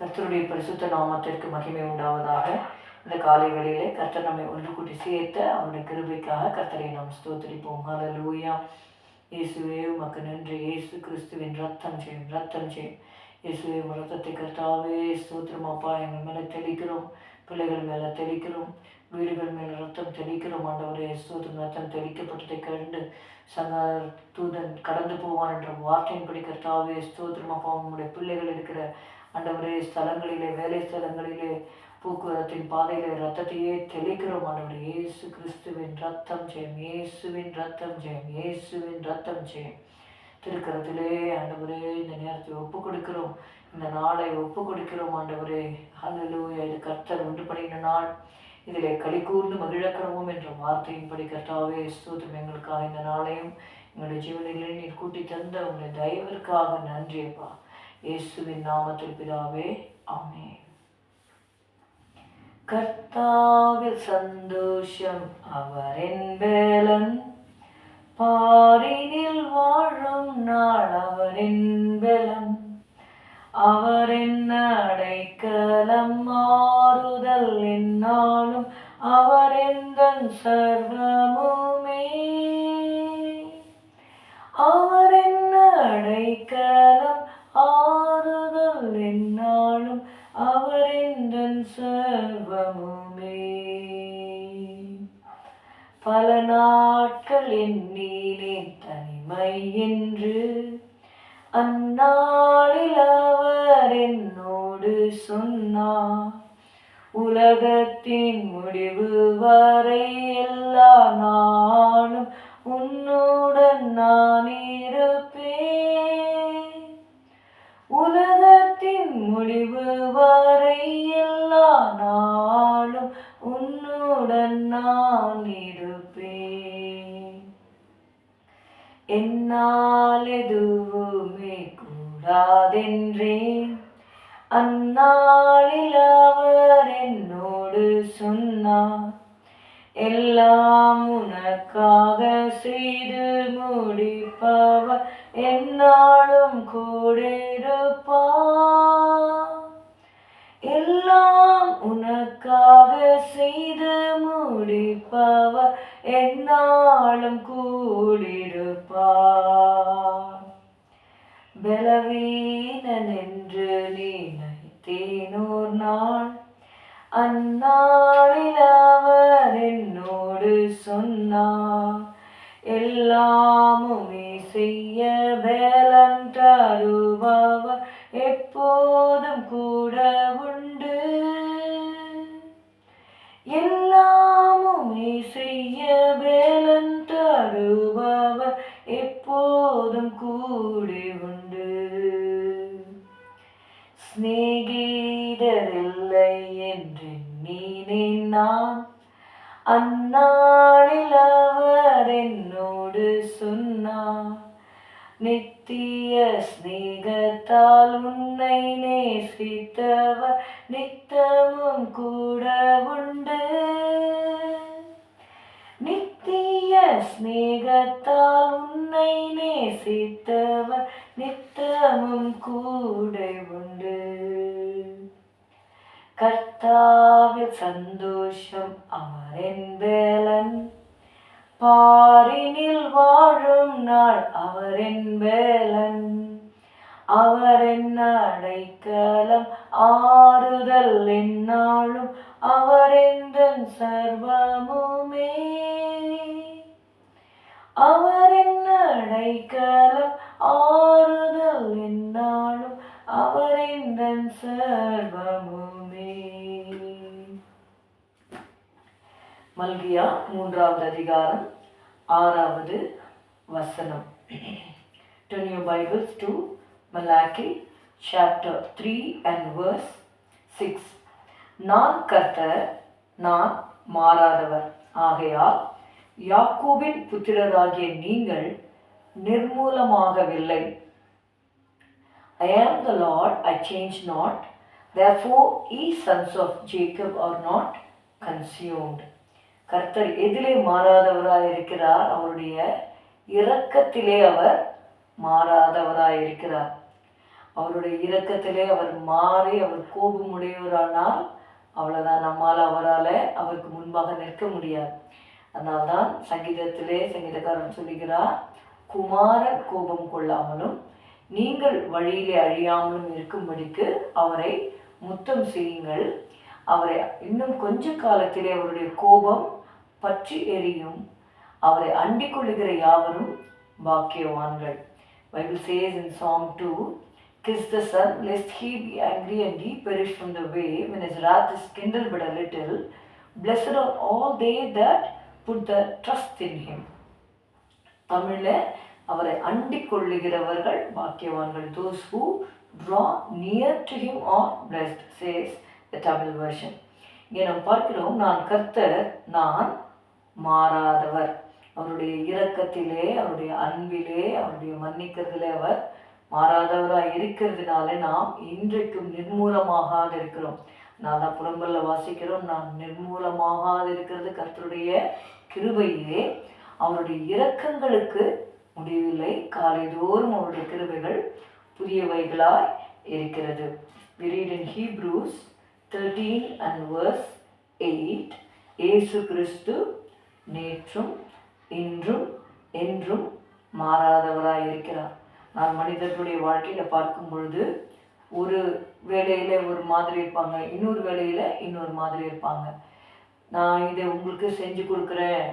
கர்த்தருடைய பரிசுத்த நாமத்திற்கு மகிமை உண்டாவதாக. இந்த காலை வேளையிலே கர்த்தர் நம்மை ஒன்று கூட்டி சேர்த்த அவருடைய கிருபைக்காக கர்த்தரை நாம் ஸ்தோத்திரிப்போம். ஹalleluya இயேசுவே உமக்கு நன்றி. இயேசு கிறிஸ்துவின் ரத்தம் செய்யும் ரத்தம் செய்யும் இயேசுவே ரத்தத்தை கர்த்தாவே ஸ்தோத்திரம் அப்பா. எங்கள் மேலே தெளிக்கிறோம். பிள்ளைகள் மேலே தெளிக்கிறோம். வீடுகள் மேலே ரத்தம் தெளிக்கிறோம். ஆண்டவரே ஸ்தோத்திரம். ரத்தம் தெளிக்கப்பட்டதை கண்டு சங்க தூதன் கடந்து போவான் என்ற வார்த்தையின்படி கர்த்தாவே ஸ்தோத்திரம் அப்பா. உங்களுடைய பிள்ளைகள் இருக்கிற ஆண்டவரே ஸ்தலங்களிலே வேலை ஸ்தலங்களிலே போக்குவரத்தின் பாதையிலே ரத்தத்தையே தெளிக்கிறோம் ஆண்டவர். இயேசு கிறிஸ்துவின் ரத்தம் ஜெயம். இயேசுவின் ரத்தம் ஜெயம். இயேசுவின் ரத்தம் ஜெயம். திருக்கரத்திலே ஆண்டவரே இந்த நேரத்தை ஒப்பு கொடுக்கிறோம் இந்த நாளை ஒப்பு கொடுக்கிறோம் ஆண்டவரே. ஹalleluya இது கர்த்தர் உண்டு பண்ணின நாள். இதிலே களி கூர்ந்து மகிழக்கிறோம் என்ற வார்த்தையின்படி கர்த்தாவே ஸ்தோத்திரம் எங்களுக்காக இந்த நாளையும் எங்களுடைய ஜீவனிலே நீர் கூட்டி தந்த உங்களுடைய தயவிற்காக நன்றியப்பா. இயேசுவின் நாமத்தில் பிதாவே ஆமே கர்த்தாவில் சந்தோஷம் அவரின் வேலன். பாரினில் வாழும் நாள் அவரின் பலம் அவரின் அடைக்கலம் மாறுதல் என்னாலும் அவரெந்தன் சர்வமுமே நாளில் அவர் என்னோடு சொன்னார். உலகத்தின் முடிவு வரை எல்லா நாளும் உன்னுடன் நான் இருப்பேன். உலகத்தின் முடிவு வரை எல்லா நாளும் உன்னுடன் நான் இருப்பேன். என்னால் எதுவும் கூடாதென்றேன் அந்நாளில் அவர் என்னோடு சொன்னார். எல்லாம் உனக்காக செய்து முடிப்பவர் என்னாலும் கூடிருப்பார் எல்லாம் உனக்காக செய்து முடிப்பவர் என்னாலும் கூடிருப்பார் பலவீனன் என்று நினைத்தேனோர் நாள் அந்நாளில் அவர் என்னோடு சொன்னார் எல்லாமுமே செய்ய பலன் தருபவர் எப்போதும் கூட உண்டு. எல்லாமுமே செய்ய ஸ்நேகத்தால் உன்னை நேசித்தவர் நித்தமும் கூட உண்டு நித்திய ஸ்நேகத்தால் உன்னை நேசித்தவர் நித்தமும் கூட உண்டு கர்த்தாவில் சந்தோஷம் அவரின் வேலன் பாரினில் வாழும் நாள் அவரின் வேலன். அவரின் அடைக்கலம் ஆறுதல் என்னாலும் அவரெந்தன் சர்வமுமே. அவரின் அடைக்கலம் ஆறுதல் என்னாலும் அவரெந்தன் சர்வமுமே. மல்கியா மூன்றாவது அதிகாரம். ஆறாவது வசனம் turn you Bibles to malachi chapter three and verse six நான் கர்த்தர் நான் மாறாதவர் ஆகையால் யாக்கோபின் புத்திரராகிய நீங்கள் நிர்மூலமாகவில்லை I am the Lord I change not therefore ye sons of Jacob are not consumed கர்த்தர் எதிலே மாறாதவராக இருக்கிறார் அவருடைய இரக்கத்திலே அவர் மாறாதவராக இருக்கிறார் அவருடைய இரக்கத்திலே அவர் மாறி அவர் கோபமுடையவரானால் அவ்வளோதான் நம்மால் அவரால் அவருக்கு முன்பாக நிற்க முடியாது. அதனால்தான் சங்கீதத்திலே சங்கீதக்காரன் சொல்லுகிறார் குமாரன் கோபம் கொள்ளாமலும் நீங்கள் வழியிலே அழியாமலும் இருக்கும்படிக்கு அவரை முத்தம் செய்யுங்கள். அவரை இன்னும் கொஞ்ச காலத்திலே அவருடைய கோபம் பற்றி எரியும் அவரை அண்டிக் கொள்ளுகிற யாவரும் பாக்கியவான்கள் Bible says in psalm two kiss the son, lest he be angry and he perish from the way when his wrath is kindled but a little. Blessed are all they that put the trust in him. தமிழில் அவரை அண்டிக் கொள்ளுகிறவர்கள் பாக்கியவான்கள் those who draw near to him are blessed says the Tamil version இங்கே நாம் பார்க்கிறோம் நான் கர்த்தர் நான் மாறாதவர். அவருடைய இரக்கத்திலே அவருடைய அன்பிலே அவருடைய மன்னிக்கிறதுலே அவர் மாறாதவராக இருக்கிறதுனால நாம் இன்றைக்கும் நிர்மூலமாகாது இருக்கிறோம். நான் தான் புறம்பல்ல வாசிக்கிறோம். நாம் நிர்மூலமாகாது இருக்கிறது கர்த்தருடைய கிருபையே அவருடைய இரக்கங்களுக்கு முடிவில்லை. காலைதோறும் அவருடைய கிருபைகள் புதியவைகளாய் இருக்கிறது. We read in Hebrews 13 and verse 8 கிறிஸ்து நேற்றும் இன்றும் என்றும் மாறாதவராய் இருக்கிறார் நான் மனிதர்களுடைய வாழ்க்கையில் பார்க்கும் பொழுது ஒரு வேலையில் ஒரு மாதிரி இருப்பாங்க இன்னொரு வேலையில் இன்னொரு மாதிரி இருப்பாங்க. நான் இதை உங்களுக்கு செஞ்சு கொடுக்குறேன்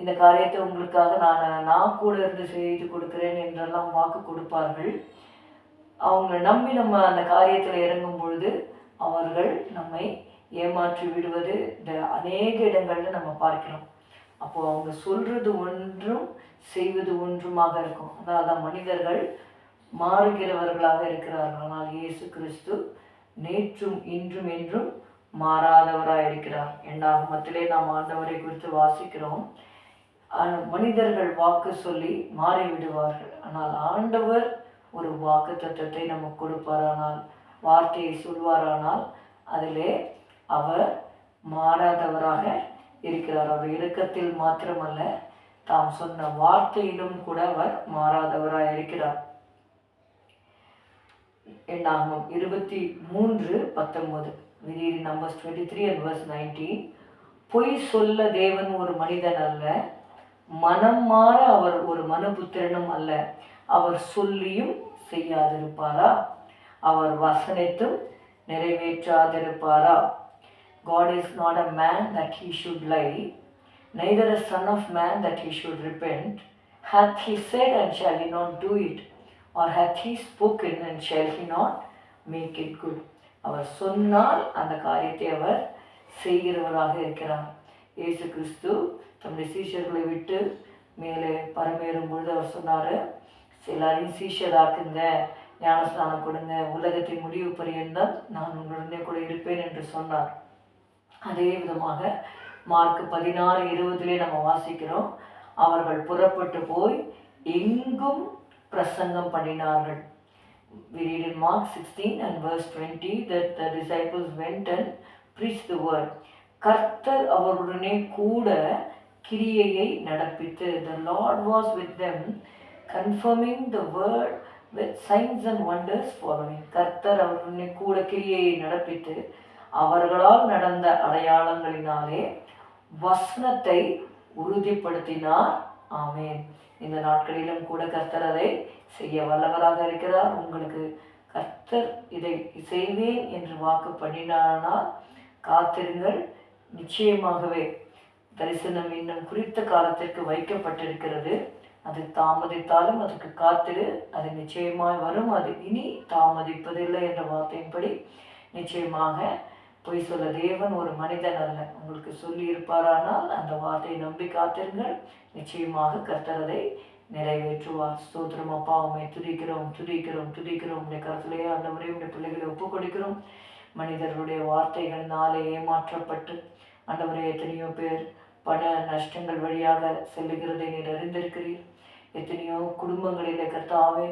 இந்த காரியத்தை உங்களுக்காக நான் நான் கூட இருந்து செய்து கொடுக்குறேன் என்றெல்லாம் வாக்கு கொடுப்பார்கள். அவங்க நம்பி நம்ம அந்த காரியத்தில் இறங்கும் பொழுது அவர்கள் நம்மை ஏமாற்றி விடுவது இந்த அநேக இடங்களில் நம்ம பார்க்கிறோம். அப்போது அவங்க சொல்கிறது ஒன்றும் செய்வது ஒன்றுமாக இருக்கும். அதாவது மனிதர்கள் மாறுகிறவர்களாக இருக்கிறார்கள். ஆனால் இயேசு கிறிஸ்து நேற்றும் இன்றும் என்றும் மாறாதவராக இருக்கிறார். எண்ணாகமத்திலே நாம் ஆண்டவரை குறித்து வாசிக்கிறோம். மனிதர்கள் வாக்கு சொல்லி மாறிவிடுவார்கள். ஆனால் ஆண்டவர் ஒரு வாக்கு தத்துவத்தை நமக்கு கொடுப்பாரானால் வார்த்தையை சொல்வாரானால் அதிலே அவர் மாறாதவராக இருக்கிறார். அவர் இரக்கத்தில் மாத்திரமல்ல தாம் சொன்ன வார்த்தையிலும் கூட அவர் மாறாதவராக இருக்கிறார். என்னாகும் இருபத்தி மூன்று பத்தொன்பது. விரீடி Numbers twenty three and verse nineteen பொய் சொல்ல தேவன் ஒரு மனிதன் அல்ல மனம் மாற அவர் ஒரு மனுபுத்திரனும் அல்ல. அவர் சொல்லியும் செய்யாதிருப்பாரா? அவர் வசனித்தும் நிறைவேற்றாதிருப்பாரா? God is not a man that he should lie, neither a son of man that he should repent. Hath he said, and shall he not do it? Or hath he spoken, and shall he not make it good? அவர் சொன்னால் அந்த காரியத்தை அவர் செய்கிறவராக இருக்கிறார் இயேசு கிறிஸ்து தம்முடைய சீஷர்களை விட்டு மேலே பரமேறும் பொழுது அவர் சொன்னார் எல்லாரையும் சீஷராக்குங்க ஞானஸ்நானம் கொடுங்க உலகத்தின் முடிவு பரியந்தம் நான் உங்களுடனே கூட இருப்பேன் என்று சொன்னார் அதே விதமாக மார்க் பதினாறு இருபதுலேயே நம்ம வாசிக்கிறோம் அவர்கள் புறப்பட்டு போய் எங்கும் பிரசங்கம் பண்ணினார்கள் we read in Mark 16 and verse 20 that the disciples went and preached the word. கர்த்தர் அவருடனே கூட கிரியையை நடப்பித்து the Lord was with them confirming the word with signs and wonders following கர்த்தர் அவருடனே கூட கிரியையை நடப்பித்து அவர்களால் நடந்த அடையாளங்களினாலே வசனத்தை உறுதிப்படுத்தினார். ஆமேன். இந்த நாட்களிலும் கூட கர்த்தர் அதை செய்ய வல்லவராக இருக்கிறார். உங்களுக்கு கர்த்தர் இதை செய்வேன் என்று வாக்கு பண்ணினானால் காத்திருங்கள். நிச்சயமாகவே தரிசனம் இன்னும் குறித்த காலத்திற்கு வைக்கப்பட்டிருக்கிறது. அது தாமதித்தாலும் அதுக்கு காத்திரு. அது நிச்சயமாய் வரும். அது இனி தாமதிப்பதில்லை என்ற வார்த்தையின்படி நிச்சயமாக பொய் சொல்ல தேவன் ஒரு மனிதன் அல்ல. உங்களுக்கு சொல்லி இருப்பாரானால் அந்த வார்த்தையை நம்பி காத்திருங்கள். நிச்சயமாக கர்த்தரதை நிறைவேற்றுவார். ஸ்தோத்திரம் அப்பா உண்மை துதிக்கிறோம் துதிக்கிறோம் துதிக்கிறோம். உடைய கருத்திலேயே முறை உடைய பிள்ளைகளை ஒப்புக் கொடுக்கிறோம் மனிதர்களுடைய வார்த்தைகளினாலே ஏமாற்றப்பட்டு ஆண்டவரே எத்தனையோ பேர் பண நஷ்டங்கள் வழியாக செல்லுகிறதை நீர் அறிந்திருக்கிறீர். எத்தனையோ குடும்பங்களிலே கர்த்தாவே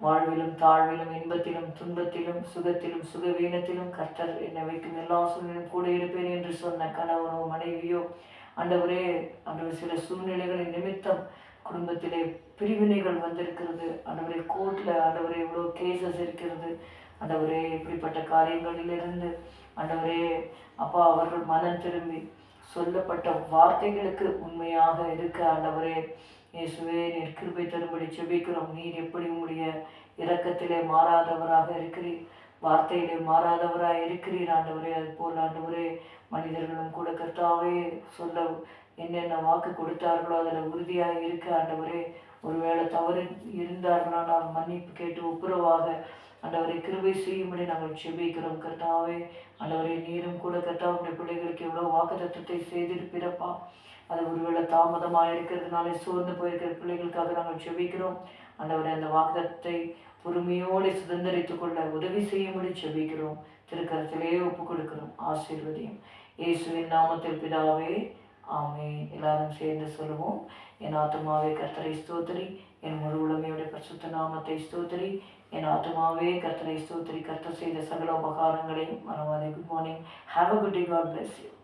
வாழ்விலும் தாழ்விலும் இன்பத்திலும் துன்பத்திலும் சுகத்திலும் சுகவீனத்திலும் கர்த்தர் என்னை வைக்கும் எல்லா சூழ்நிலையும் கூட இருப்பேன் என்று சொன்ன கணவனோ மனைவியோ ஆண்டவரே ஆண்டவர் சில சூழ்நிலைகளின் நிமித்தம் குடும்பத்திலே பிரிவினைகள் வந்திருக்கிறது. ஆண்டவரே கோர்ட்டில் ஆண்டவரே எவ்வளோ கேசஸ் இருக்கிறது. ஆண்டவரே இப்படிப்பட்ட காரியங்களிலிருந்து ஆண்டவரே அப்பா அவர்கள் மனம் திரும்பி சொல்லப்பட்ட வார்த்தைகளுக்கு உண்மையாக இருக்க ஆண்டவரே இயேசுவே நீர் கிருபை தரும்படி செபிக்கிறோம் நீர் எப்படி உங்களுடைய இரக்கத்திலே மாறாதவராக இருக்கிறீர்? வார்த்தையிலே மாறாதவராக இருக்கிறீர் ஆண்டவரே. அது போல் ஆண்டவரே மனிதர்களும் கூட கர்த்தாவே சொல்ல என்னென்ன வாக்கு கொடுத்தார்களோ அதில் உறுதியாக இருக்க ஆண்டவரே. ஒருவேளை தவறு இருந்தார்களானால் மன்னிப்பு கேட்டு ஒப்புரவாக ஆண்டவரை கிருபை செய்யும்படி நாங்கள் செபிக்கிறோம் கர்த்தாவே ஆண்டவரே நீரும் கூட கர்த்தாவுடைய பிள்ளைகளுக்கு எவ்வளோ வாக்கு தத்துவத்தை செய்திருப்பிறப்பா அது ஒருவேளை தாமதமாக இருக்கிறதுனால சோர்ந்து போயிருக்கிற பிள்ளைகளுக்காக நாங்கள் செபிக்கிறோம். ஆண்டவரே அந்த வாக்குதத்தை பொறுமையோடு சுதந்திரித்து கொள்ள உதவி செய்யும்படி செபிக்கிறோம். திருக்கரத்திலே ஒப்பு கொடுக்கிறோம். ஆசீர்வதியும். இயேசுவின் நாமத்தில் பிதாவே ஆமே எல்லாரும் சேர்ந்து சொல்லுவோம். என் ஆத்மாவே கர்த்தரை ஸ்தோத்திரி. என் முழு உடமையுடைய பரிசுத்த நாமத்தை ஸ்தோத்திரி. என் ஆத்மாவே கர்த்தரை ஸ்தோத்திரி. கர்த்தர் செய்த சகல உபகாரங்களையும் மறவாதே. Good morning have a good day God bless you